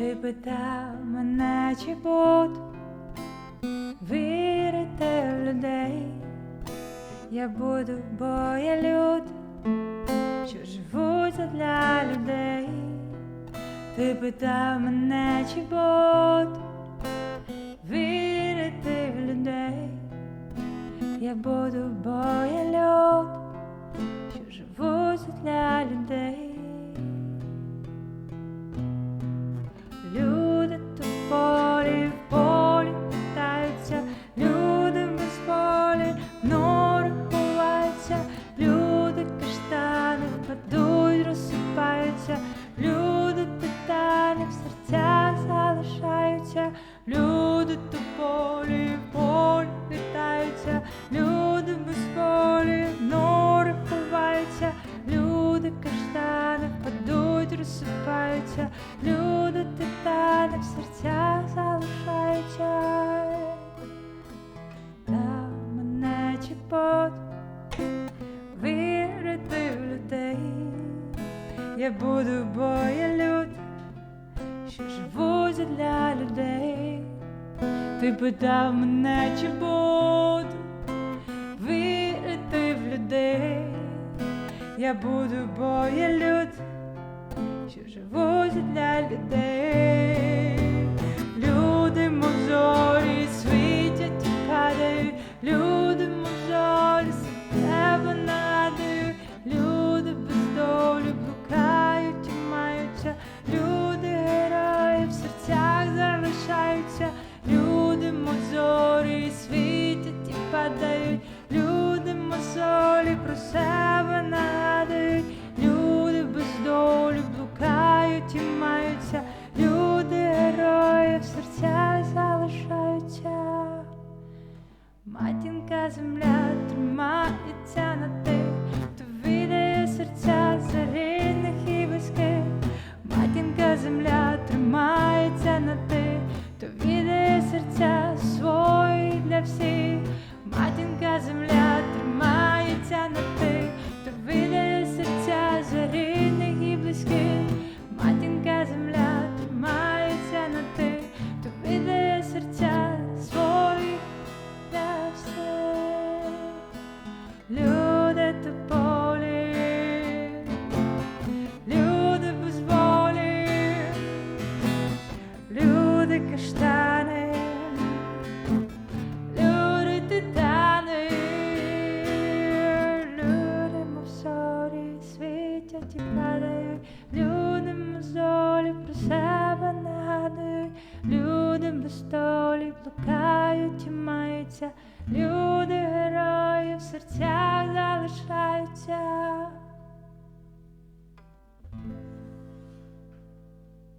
Ти питав мене, чи буду вірити в людей. Я буду, бо я люд, що живуть для людей. Ти питав мене, чи буду розсипаються, люди титани в серцях залишаються. Та мене чи под вірити в людей. Я буду, бо люд, що живуть для людей. Ти питав мене, чи буду вірити в людей. Я буду, бо я що живуть для людей. Люди, мов світять і падають, люди, мов зорі, себе нагадують, люди без долі блукають і маються, люди герої в серцях залишаються, люди, мов зорі, світять і падають, люди, мов зорі, про себе Матінка земля тримається на тих, хто віддає серця за світять і падають, люди мов про себе нагадують, люди без столі блукають і маються, люди